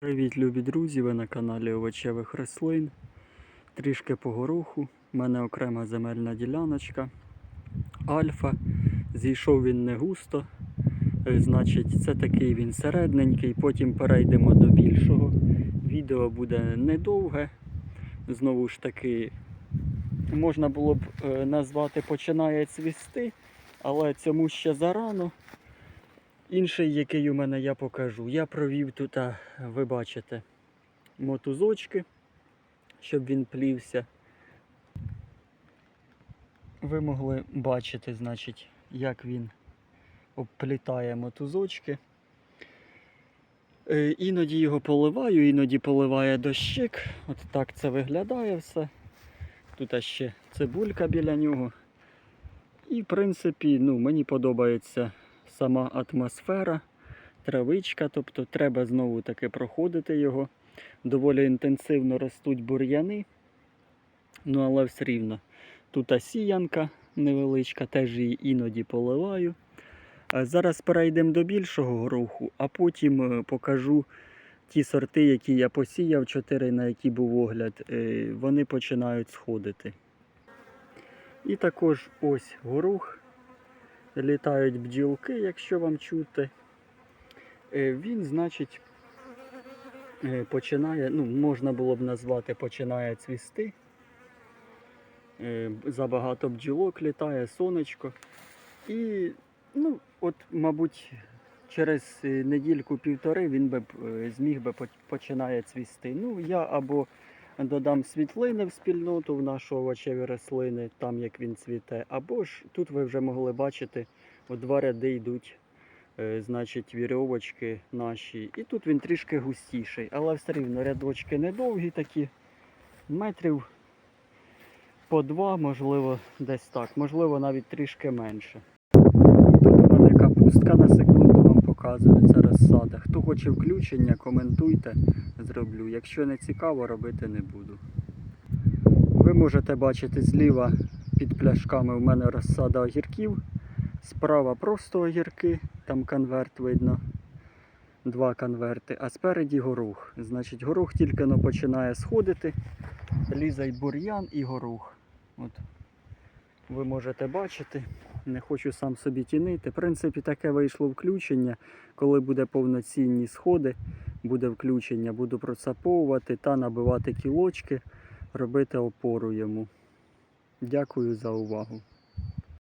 Привіт, любі друзі! Ви на каналі овочевих рослин. Трішки по гороху. У мене окрема земельна діляночка. Альфа. Зійшов він не густо. Е, Значить, це такий він середненький. Потім перейдемо до більшого. Відео буде недовге. Знову ж таки, можна було б е, назвати починає цвісти, але цьому ще зарано. Інший, який у мене я покажу. Я провів тут, ви бачите, мотузочки, щоб він плівся. Ви могли бачити, значить, як він обплітає мотузочки. Е, Іноді його поливаю, іноді поливає дощик. От так це виглядає все. Тут ще цибулька біля нього. І, в принципі, ну, мені подобається сама атмосфера, травичка, тобто треба знову таки проходити його. Доволі інтенсивно ростуть бур'яни, ну але все рівно. Тут сіянка невеличка, теж її іноді поливаю. Зараз перейдемо до більшого гороху, а потім е, покажу ті сорти, які я посіяв, чотири, на які був огляд, е, вони починають сходити. І також ось горох літають бджілки, якщо вам чути. Е, Він, значить, е, починає, ну, можна було б назвати, починає цвісти. Е, Забагато бджілок літає, сонечко. І, ну, от, мабуть, через недільку-півтори він би зміг би поч- починає цвісти. Ну, я або додам світлини в спільноту в нашу овочеві рослини, там як він цвіте, або ж тут ви вже могли бачити, у два ряди йдуть, е, значить, вірьовочки наші. І тут він трішки густіший, але все рівно рядочки недовгі такі, метрів по два, можливо, десь так, можливо, навіть трішки менше. Тут у мене капустка на секунду вам показує, це розсада. Хто хоче включення, коментуйте, зроблю. Якщо не цікаво, робити не буду. Ви можете бачити зліва під пляшками у мене розсада огірків. Справа просто огірки, там конверт видно. Два конверти, а спереді горох. Значить, горох тільки но починає сходити. Лізе й бур'ян і горох. От. Ви можете бачити. Не хочу сам собі тінити. В принципі, таке вийшло включення. Коли буде повноцінні сходи, буде включення, буду процаповувати та набивати кілочки, робити опору йому. Дякую за увагу.